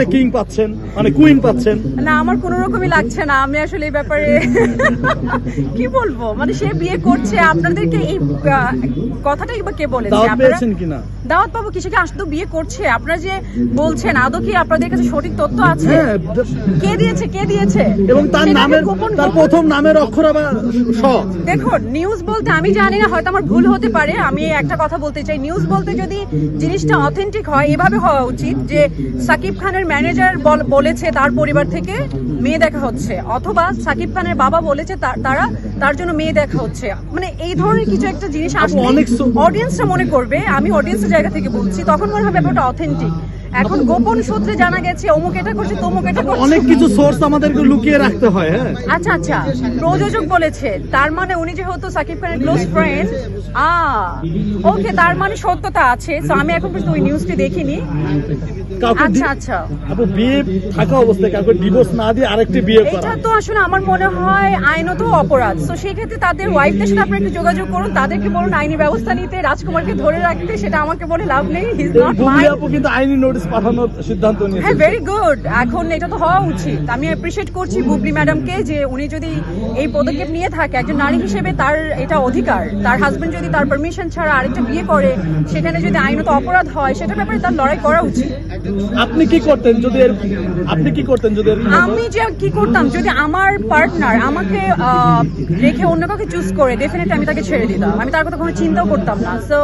একটা কিং পাচ্ছেন মানে কুইন পাচ্ছেন। না আমার কোনো রকমই লাগছে না। আমি আসলে এই ব্যাপারে কি বলব? মানে সে বিয়ে করছে আপনাদেরকে এই কথাটাই বা কে বলেছে? আপনারা কিনা? দাওয়াত পাবো আসতো বিয়ে করছে? আপনারা যে বলছেন আদৌ কি আপনাদের কাছে সঠিক তথ্য আছে? হ্যাঁ কে দিয়েছে? কে দিয়েছে? এবং তার নামের তার প্রথম নামের অক্ষর আবার স। দেখুন নিউজ বলতে আমি জানি না হয়তো আমার ভুল হতে পারে। আমি একটা কথা বলতে চাই। নিউজ বলতে যদি জিনিসটা অথেন্টিক হয় এভাবে হওয়া উচিত যে সাকিব খানের ম্যানেজার বলেছে তার পরিবার থেকে মেয়ে দেখা হচ্ছে অথবা সাকিব খানের বাবা বলেছে তারা তার জন্য মেয়ে দেখা হচ্ছে। মানে এই ধরনের কিছু একটা জিনিস আসলে অডিয়েন্সটা মনে করবে আমি অডিয়েন্সের জায়গা থেকে বলছি তখন মনে হবে ব্যাপারটা অথেন্টিক এখন গোপন সূত্রে জানা গেছে অমুক এটা করছে তমুক এটা করছে। অনেক কিছু সোর্স আমাদেরকে লুকিয়ে রাখতে হয় হ্যাঁ। আচ্ছা আচ্ছা। প্রযোজক বলেছে তার মানে উনি যেহেতু সাকিব খানের ক্লোজ ফ্রেন্ড আ ওকে তার মানে সত্যতা আছে। তো আমি এখন পর্যন্ত ওই নিউজটি দেখিনি। আচ্ছা আচ্ছা। আপু বিয়ে থাকা অবস্থায় কাউকে ডিভোর্স না দিয়ে আরেকটি বিয়ে করা। এটা তো আসলে আমার মনে হয় আইনত অপরাধ। তো সেই ক্ষেত্রে তাদের ওয়াইফদের সাথে আপনারা একটু যোগাযোগ করুন তাদেরকে বলুন আইনি ব্যবস্থা নিতে রাজকুমারকে ধরে রাখতে সেটা আমাকে বলে লাভ নেই। হিজ নট মাই আপু কিন্তু আইনি নোটিশ পাঠানোর সিদ্ধান্ত নিয়েছে হ্যাঁ ভেরি গুড এখন এটা তো হওয়া উচিত। আমি অ্যাপ্রিসিয়েট করছি বুবলি ম্যাডামকে যে উনি যদি এই পদক্ষেপ নিয়ে থাকে একজন নারী হিসেবে তার এটা অধিকার। তার হাজবেন্ড যদি তার পারমিশন ছাড়া আরেকটা বিয়ে করে সেখানে যদি আইনত অপরাধ হয় সেটার ব্যাপারে তার লড়াই করা উচিত। আপনি কি করতেন যদি আপনি কি করতেন যদি আমি যে কি করতাম যদি আমার পার্টনার আমাকে রেখে অন্য কাউকে চুজ করে ডেফিনেটলি আমি তাকে ছেড়ে দিতাম। আমি তার কথা কোনো চিন্তাও করতাম না। সো